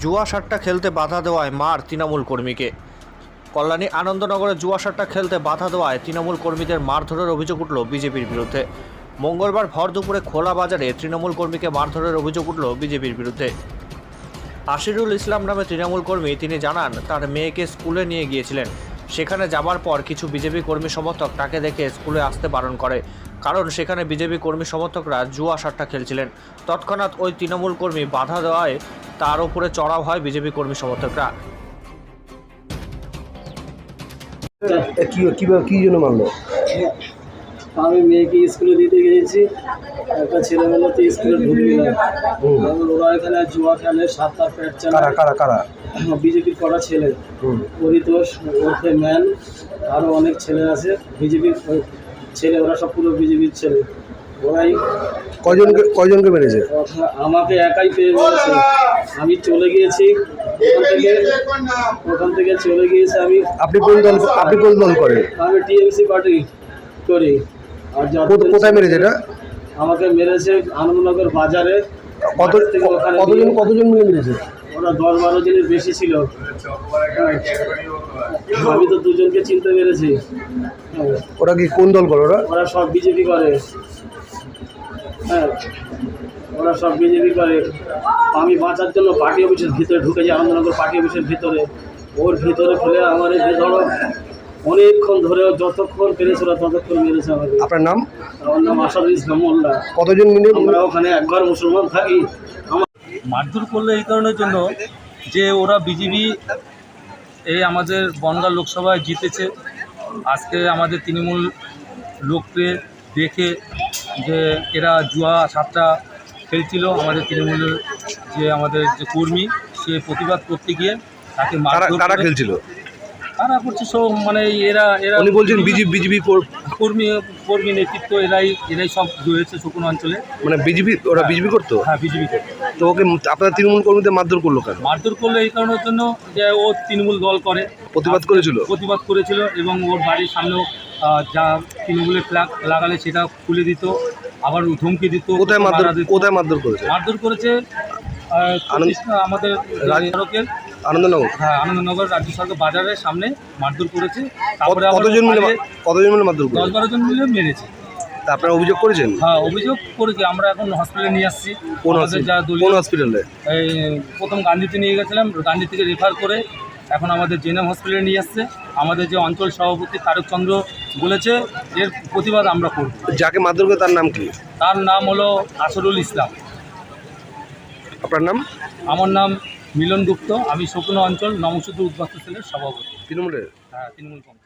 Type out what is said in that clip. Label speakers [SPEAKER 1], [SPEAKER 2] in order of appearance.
[SPEAKER 1] জুয়া সাট্টা খেলতে বাধা দেওয়ায় মার তৃণমূল কর্মীকে। কল্যাণী আনন্দনগরে জুয়া সাট্টা খেলতে বাধা দেওয়ায় তৃণমূল কর্মীদের মারধরের অভিযোগ উঠল বিজেপির বিরুদ্ধে। মঙ্গলবার ভর দুপুরে খোলা বাজারে তৃণমূল কর্মীকে মারধরের অভিযোগ উঠল বিজেপির বিরুদ্ধে। আশিরুল ইসলাম নামে তৃণমূল কর্মী তিনি জানান, তার মেয়েকে স্কুলে নিয়ে গিয়েছিলেন। সেখানে যাবার পর কিছু বিজেপি কর্মী সমর্থক তাকে দেখে স্কুলে আসতে বারণ করে। কারণ সেখানে বিজেপি কর্মী সমর্থকরা জুয়া সাট্টা খেলছিলেন। তৎক্ষণাৎ ওই তৃণমূল কর্মী বাধা দেওয়ায় তার উপরে চড়াও হয় বিজেপি কর্মী সমর্থকরা।
[SPEAKER 2] কি কীভাবে কি জন্য মারলো?
[SPEAKER 3] আমি মেয়েকে স্কুলে দিতে গিয়েছি একটা ছেলেবেলাতে স্কুলে ঢুকবি না ওরা এখানে জুয়া খেলে সাত আট প্যাট
[SPEAKER 2] কারা কারা কারা?
[SPEAKER 3] বিজেপির করা ছেলে? পরিতোষ ওরফে ম্যান আরও অনেক ছেলে আছে। বিজেপির ছেলে ওরা সব পুরো বিজেপির ছেলে। ওরাই
[SPEAKER 2] কয়জনকে কয়জনকে মেরেছে?
[SPEAKER 3] আমাকে একাই পেয়ে বলেছে আমি চলে গিয়েছি। ওখান থেকে ওখান থেকে চলে গিয়েছি আমি।
[SPEAKER 2] আপনি কোন দল আপনি কোন দল করেন?
[SPEAKER 3] আমি টিএমসি পার্টি করি। আর
[SPEAKER 2] কোথায় মেরেছে এটা?
[SPEAKER 3] আমাকে মেরেছে আনন্দনগর বাজারে।
[SPEAKER 2] কত কতজন কতজন মিলে মেরেছে?
[SPEAKER 3] ওরা দশ বারো জনের বেশি ছিল। হ্যাঁ। আমি তো দুজনকে চিনতে পেরেছি।
[SPEAKER 2] ওরা কি কোন দল করে ওরা?
[SPEAKER 3] ওরা সব বিজেপি করে। হ্যাঁ ওরা সব বিজেপি করে। আমি বাঁচার জন্য পার্টি অফিসের ভিতরে ঢুকেছি আনন্দনগর পার্টি অফিসের ভিতরে। ওর ভিতরে ফেলে আমার এই ধরো অনেকক্ষণ ধরে যতক্ষণ পেরেছে ওরা ততক্ষণ মেরেছে আমাকে।
[SPEAKER 2] আপনার নাম?
[SPEAKER 3] আমার নাম আসাদুল ইসলাম মোল্লা।
[SPEAKER 2] কতজন মিলে?
[SPEAKER 3] আমরা ওখানে একবার মুসলমান থাকি। আমার
[SPEAKER 4] মারধর করলে এই কারণের জন্য যে ওরা বিজেপি এই আমাদের বনগাঁ লোকসভায় জিতেছে। আজকে আমাদের তৃণমূল লোককে দেখে যে এরা জুয়া সাতটা খেলছিল আমাদের তৃণমূলের যে আমাদের যে কর্মী সে প্রতিবাদ করতে গিয়ে তাকে
[SPEAKER 2] কারা কারা খেলছিল?
[SPEAKER 4] কারা করছে সব মানে এরা এরা
[SPEAKER 2] উনি বলছেন বিজেপি বিজেপি
[SPEAKER 4] কর্মী কর্মী নেতৃত্ব এরাই এরাই সব রয়েছে শকুন অঞ্চলে।
[SPEAKER 2] মানে বিজেপি ওরা বিজেপি করতো?
[SPEAKER 4] হ্যাঁ বিজেপি করে
[SPEAKER 2] তো ওকে আপনার তৃণমূল কর্মীদের মারধর করল কেন?
[SPEAKER 4] মারধর করল এই কারণের জন্য যে ও তৃণমূল দল করে।
[SPEAKER 2] প্রতিবাদ করেছিল?
[SPEAKER 4] প্রতিবাদ করেছিল এবং ওর বাড়ির সামনেও যা তৃণমূলের ফ্ল্যাগ লাগালে সেটা খুলে দিত আবার ধমকি দিত
[SPEAKER 2] কোথায়
[SPEAKER 4] মারা
[SPEAKER 2] মারধর কোথায় মারধর করেছে?
[SPEAKER 4] মারধর করেছে আমাদের সড়কের
[SPEAKER 2] আনন্দনগর?
[SPEAKER 4] হ্যাঁ আনন্দনগর রাজ্য সরকার বাজারের সামনে মারধর করেছে। তারপরে
[SPEAKER 2] কতজন মিলে কতজন মিলে মারধর
[SPEAKER 4] দশ
[SPEAKER 2] করেছে?
[SPEAKER 4] বারো জন মিলে মেরেছে।
[SPEAKER 2] আপনারা অভিযোগ করেছেন?
[SPEAKER 4] হ্যাঁ অভিযোগ করেছে আমরা এখন হসপিটালে নিয়ে আসছি।
[SPEAKER 2] কোন হসপিটালে
[SPEAKER 4] প্রথম গান্ধীতে নিয়ে গেছিলাম গান্ধী থেকে রেফার করে এখন আমাদের জেনেম হসপিটালে নিয়ে আসছে। আমাদের যে অঞ্চল সভাপতি তারকচন্দ্র বলেছে এর প্রতিবাদ আমরা করব।
[SPEAKER 2] যাকে মারধর করে তার নাম কি?
[SPEAKER 4] তার নাম হলো আসরুল ইসলাম।
[SPEAKER 2] আপনার নাম?
[SPEAKER 4] আমার নাম মিলন গুপ্ত। আমি শকুন অঞ্চল নমসূত্র উদ্বাস্তু সেলের সভাপতি।
[SPEAKER 2] তৃণমূলের?
[SPEAKER 4] হ্যাঁ তৃণমূল কংগ্রেস।